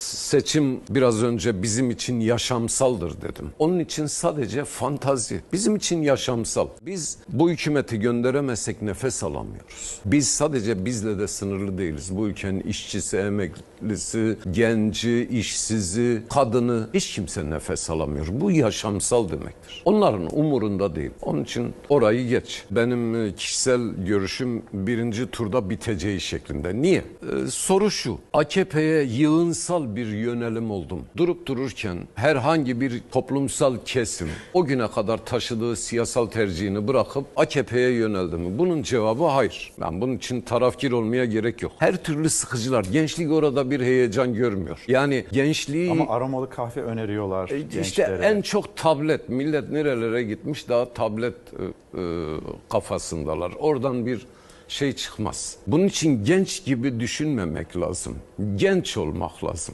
Seçim biraz önce bizim için yaşamsaldır dedim. Onun için sadece fantazi. Bizim için yaşamsal. Biz bu hükümeti gönderemezsek nefes alamıyoruz. Biz sadece bizle de sınırlı değiliz. Bu ülkenin işçisi, emeklisi, genci, işsizi, kadını hiç kimse nefes alamıyor. Bu yaşamsal demektir. Onların umurunda değil. Onun için orayı geç. Benim e, kişisel görüşüm birinci turda biteceği şeklinde. Niye? Ee, soru şu. AKP'ye yığınsal bir yönelim oldum. Durup dururken herhangi bir toplumsal kesim o güne kadar taşıdığı siyasal tercihini bırakıp AKP'ye yöneldi mi? Bunun cevabı hayır. Ben bunun için tarafkir olmaya gerek yok. Her türlü sıkıcılar. Gençlik orada bir heyecan görmüyor. Yani gençliği... Ama aromalı kahve öneriyorlar E, gençlere. İşte en çok tablet. Millet nerelere gitmiş daha tablet e, e, kafasındalar. Oradan bir şey çıkmaz. Bunun için genç gibi düşünmemek lazım. Genç olmak lazım.